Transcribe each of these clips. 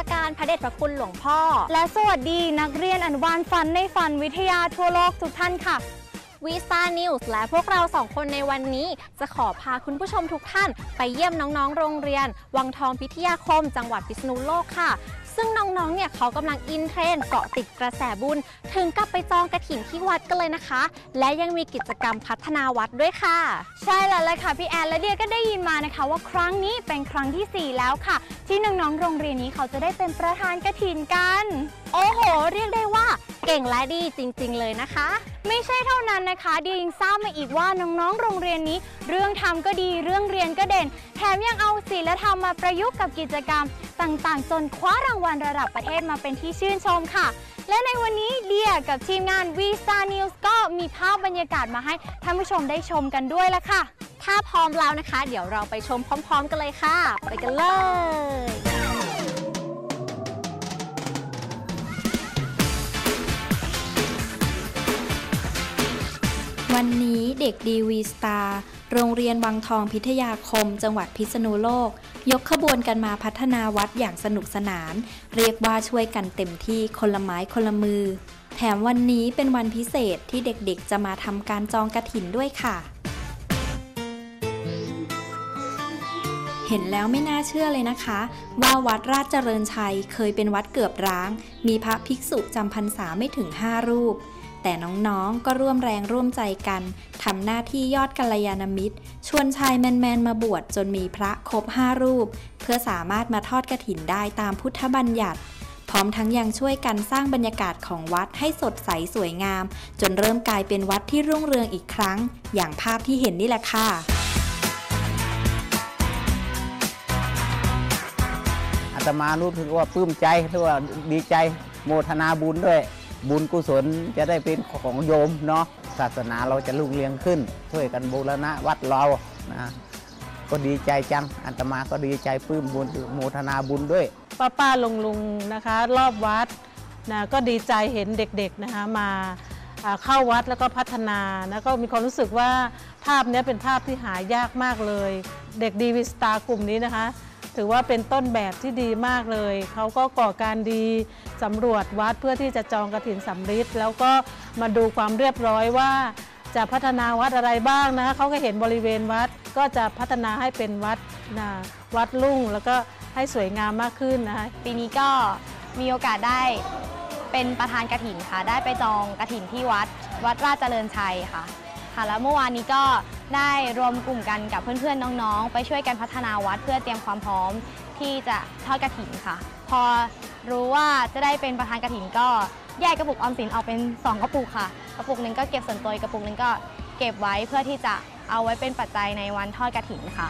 พระเดชพระคุณหลวงพ่อ และสวัสดีนักเรียนอนุบาลฟันในฟันวิทยาทั่วโลกทุกท่านค่ะ วีซ่านิวส์และพวกเราสองคนในวันนี้ จะขอพาคุณผู้ชมทุกท่าน ไปเยี่ยมน้องๆ โรงเรียน วังทองพิทยาคม จังหวัดพิษณุโลกค่ะ ซึ่งน้องๆ เนี่ยเขากำลังอินเทรนเกาะติดกระแสบุญ ถึงกับไปจองกระถิ่นที่วัดกันเลยนะคะ และยังมีกิจกรรมพัฒนาวัดด้วยค่ะ ใช่แล้วเลยค่ะพี่แอนและเดียก็ได้ยินมานะคะ ว่าครั้งนี้เป็นครั้งทีสี่4 แล้วค่ะ ที่น้องๆ โรงเรียนนี้เขาจะได้เป็นประธานกระถิ่นกัน โอ้โห เรียกได้ว่า เก่งและดีจริง ๆ เลยนะคะ ไม่ใช่เท่านั้นนะคะเดียยังทราบมาอีกว่าน้องๆโรงเรียนนี้ เรื่องทำก็ดีเรื่องเรียนก็เด่น แถมยังเอาศีลธรรมมาประยุกต์กับกิจกรรม ต่างๆ จนคว้ารางวัลระดับประเทศมาเป็นที่ชื่นชมค่ะ และในวันนี้เดียกับทีมงาน v s t a r News ก็มีภาพบรรยากาศมาให้ท่านผู้ชมได้ชมกันด้วยละค่ะ ถ้าพร้อมแล้วนะคะ เดี๋ยวเราไปชมพร้อม ๆ กันเลยค่ะ ไปกันเลย วันนี้เด็กดีวีสตาร์โรงเรียนวังทองพิทยาคม จังหวัดพิษณุโลก ยกขบวนกันมาพัฒนาวัดอย่างสนุกสนาน เรียกว่าช่วยกันเต็มที่คนละไม้คนละมือ แถมวันนี้เป็นวันพิเศษที่เด็กๆจะมาทำการจองกระถินด้วยค่ะ เห็นแล้วไม่น่าเชื่อเลยนะคะ ว่าวัดราชเจริญชัยเคยเป็นวัดเกือบร้าง มีพระภิกษุจำพรรษาไม่ถึง 5 รูป แต่น้องๆ ก็ร่วมแรงร่วมใจกันทำหน้าที่ยอดกัลยาณมิตร ชวนชายแมนๆ มาบวชจนมีพระครบ5รูป เพื่อสามารถมาทอดกระถินได้ตามพุทธบัญญัติ พร้อมทั้งยังช่วยกันสร้างบรรยากาศของวัดให้สดใสสวยงาม จนเริ่มกลายเป็นวัดที่รุ่งเรืองอีกครั้ง อย่างภาพที่เห็นนี่แหละค่ะอาตมารู้สึกว่าปลื้มใจหรือว่าดีใจโมทนาบุญด้วย บุญกุศลจะได้เป็นของโยมเนาะศาสนาเราจะรุ่งเรืองขึ้น ช่วยกันบูรณะวัดเรานะก็ดีใจจังอาตมาก็ดีใจปลื้มบุญโมทนาบุญด้วย ป้าป้าลุงลุงนะคะ รอบวัดนะก็ดีใจเห็นเด็กๆนะคะมาเข้าวัดแล้วก็พัฒนาแล้วก็มีความรู้สึกว่าภาพนี้เป็นภาพที่หายากมากเลย เด็กดีวิสตากลุ่มนี้นะคะ ถือว่าเป็นต้นแบบที่ดีมากเลย เขาก็ก่อการดีสำรวจวัดเพื่อที่จะจองกระถินสำริดแล้วก็มาดูความเรียบร้อยว่า จะพัฒนาวัดอะไรบ้างนะเขาก็เห็นบริเวณวัดก็จะพัฒนาให้เป็นวัดนะวัดลุ่งแล้วก็ให้สวยงามมากขึ้นนะคะปีนี้ก็มีโอกาสได้เป็นประธานกระถินค่ะ ได้ไปจองกระถินที่วัด วัดราชเจริญชัยค่ะ ค่ะ แล้วเมื่อวานนี้ก็ได้รวมกลุ่มกันกับเพื่อนๆน้องๆ ไปช่วยกันพัฒนาวัดเพื่อเตรียมความพร้อมที่จะทอดกระถินค่ะ พอรู้ว่าจะได้เป็นประธานกระถินก็แยกกระปุกออมสินออกเป็น 2 กระปุกค่ะ กระปุกหนึ่งก็เก็บส่วนตัวอีกกระปุกหนึ่งก็เก็บไว้เพื่อที่จะเอาไว้เป็นปัจจัยในวันทอดกระถินค่ะ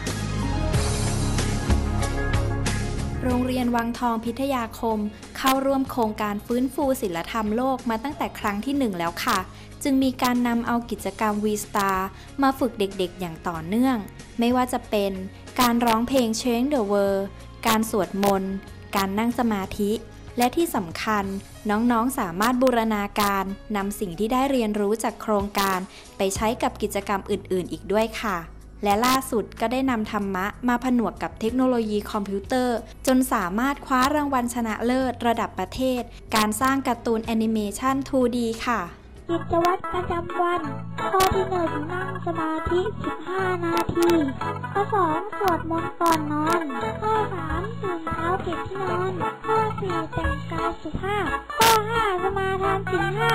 โรงเรียนวังทองพิทยาคม เข้าร่วมโครงการฟื้นฟูศิลธรรมโลกมาตั้งแต่ครั้งที่หนึ่งแล้วค่ะ จึงมีการนำเอากิจกรรม V Star มาฝึกเด็กๆ อย่างต่อเนื่อง ไม่ว่าจะเป็นการร้องเพลง Change the World การสวดมนต์ การนั่งสมาธิ และที่สำคัญน้องๆ สามารถบูรณาการนำสิ่งที่ได้เรียนรู้จากโครงการ ไปใช้กับกิจกรรมอื่นๆ อีกด้วยค่ะ และล่าสุดก็ได้นำธรรมะมาผนวกกับเทคโนโลยีคอมพิวเตอร์ จนสามารถคว้ารางวัลชนะเลิศระดับประเทศ การสร้างการ์ตูนแอนิเมชัน 2D ค่ะ กิจวัตรประจำวัน ข้อที่หนึ่งนั่งสมาธิ 15 นาที ข้อสองสวดมนต์ก่อนนอน ข้อสามตื่นเช้าเก็บที่นอน ข้อสี่แต่งกายสุภาพ ข้อห้าสมาทานศีลห้า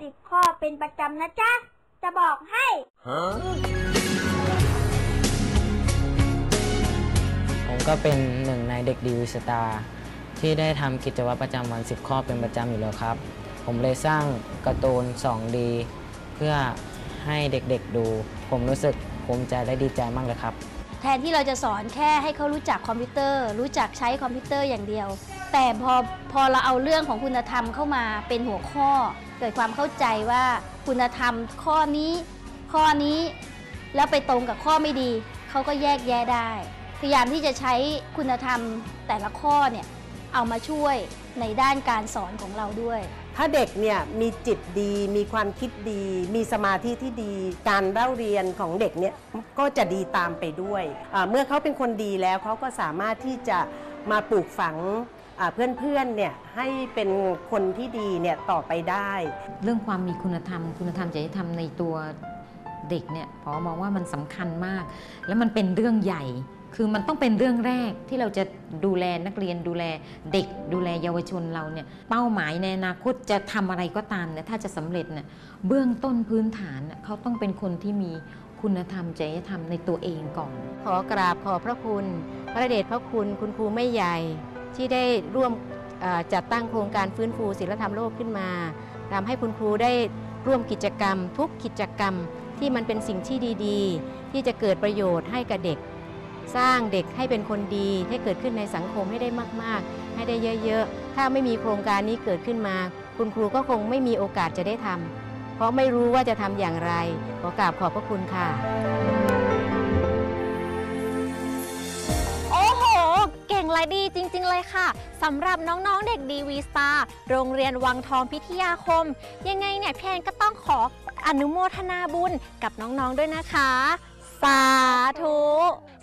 สิบข้อเป็นประจำนะจ๊ะ จะบอกให้ ผมก็เป็นหนึ่งในเด็กดีวิสตาที่ได้ทำกิจวัตรประจำวัน 10 ข้อเป็นประจำอยู่แล้วครับ ผมเลยสร้างการ์ตูน 2D เพื่อให้เด็กๆดู ผมรู้สึกภูมิใจและดีใจมากเลยครับ แทนที่เราจะสอนแค่ให้เขารู้จักคอมพิวเตอร์ รู้จักใช้คอมพิวเตอร์อย่างเดียว แต่พอพอเราเอาเรื่องของคุณธรรมเข้ามาเป็นหัวข้อ เกิดความเข้าใจว่าคุณธรรมข้อนี้ข้อนี้ แล้วไปตรงกับข้อไม่ดี เขาก็แยกแยะได้ พยายามที่จะใช้คุณธรรมแต่ละข้อเนี่ย เอามาช่วยในด้านการสอนของเราด้วย ถ้าเด็กเนี่ยมีจิตดี มีความคิดดี มีสมาธิที่ดี การเล่าเรียนของเด็กเนี่ยก็จะดีตามไปด้วยอ่าเมื่อเขาเป็นคนดีแล้วเขาก็สามารถที่จะมาปลูกฝังอ่าเพื่อนๆ เนี่ยให้เป็นคนที่ดีเนี่ยต่อไปได้ เรื่องความมีคุณธรรม คุณธรรมจริยธรรมในตัวเด็กเนี่ยพอมองว่ามันสำคัญมาก แล้วมันเป็นเรื่องใหญ่ คือมันต้องเป็นเรื่องแรกที่เราจะดูแลนักเรียนดูแลเด็กดูแลเยาวชนเราเนี่ยเป้าหมายในอนาคตจะทำอะไรก็ตามเนี่ยถ้าจะสำเร็จเนี่ยเบื้องต้นพื้นฐานเขาต้องเป็นคนที่มีคุณธรรมจริยธรรมในตัวเองก่อน ขอกราบขอพระคุณ พระเดชพระคุณคุณครูไม่ใหญ่ที่ได้ร่วมจัดตั้งโครงการฟื้นฟูศิลธรรมโลกขึ้นมาทำให้คุณครูได้ร่วมกิจกรรม ทุกกิจกรรมที่มันเป็นสิ่งที่ดี ๆ ที่จะเกิดประโยชน์ให้กับเด็ก สร้างเด็กให้เป็นคนดีให้เกิดขึ้นในสังคมให้ได้มาก ๆ ให้ได้เยอะ ๆ ถ้าไม่มีโครงการนี้เกิดขึ้นมา คุณครูก็คงไม่มีโอกาสจะได้ทำเพราะไม่รู้ว่าจะทำอย่างไร ขอกราบขอบพระคุณค่ะ โอ้โห เก่งและดีจริง ๆ เลยค่ะสำหรับน้อง ๆ เด็กดีวีสตาร์โรงเรียนวังทองพิทยาคม ยังไงเนี่ยพี่แอนก็ต้องขออนุโมทนาบุญกับน้อง ๆ ด้วยนะคะ สาธุ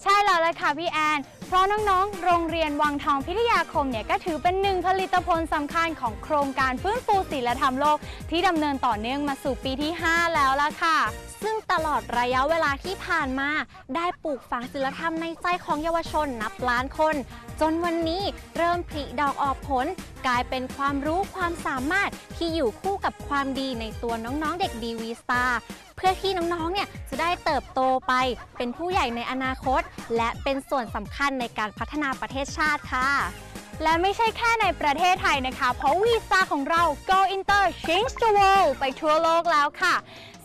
ใช่แล้วเลยค่ะพี่แอน เพราะน้องๆ โรงเรียนวังทองพิทยาคมเนี่ยก็ถือเป็นหนึ่งผลิตผลสำคัญของโครงการฟื้นฟูศิลธรรมโลก ที่ดำเนินต่อเนื่องมาสู่ปีที่ 5 แล้วล่ะค่ะ ซึ่งตลอดระยะเวลาที่ผ่านมา ได้ปลูกฝังศิลธรรมในใจของเยาวชนนับล้านคน จนวันนี้เริ่มผลิดอกออกผล กลายเป็นความรู้ความสามารถที่อยู่คู่กับความดีในตัวน้องๆเด็กดีวีสตาร์ เพื่อที่น้องๆ เนี่ยจะได้เติบโตไป เป็นผู้ใหญ่ในอนาคต และเป็นส่วนสำคัญในการพัฒนาประเทศชาติค่ะ และไม่ใช่แค่ในประเทศไทยนะคะ เพราะวีซ่าของเรา Go Inter Change the World ไปทั่วโลกแล้วค่ะ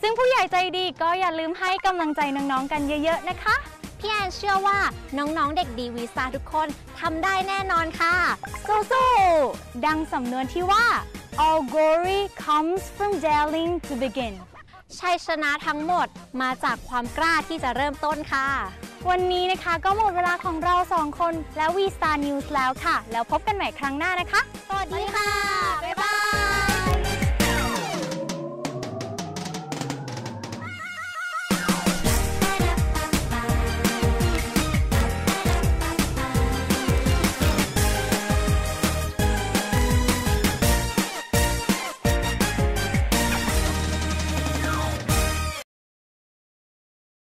ซึ่งผู้ใหญ่ใจดีก็อย่าลืมให้กำลังใจน้องๆ กันเยอะๆ นะคะพี่แอนเชื่อว่าน้องๆ เด็กดีวีซ่าทุกคนทำได้แน่นอนค่ะสู้ๆดังสำนวนที่ว่า all glory comes from daring to begin ชัยชนะทั้งหมดมาจากความกล้าที่จะเริ่มต้นค่ะ วันนี้นะคะก็หมดเวลาของเราสองคนและ V Star News แล้วค่ะ แล้วพบกันใหม่ครั้งหน้านะคะ สวัสดีค่ะ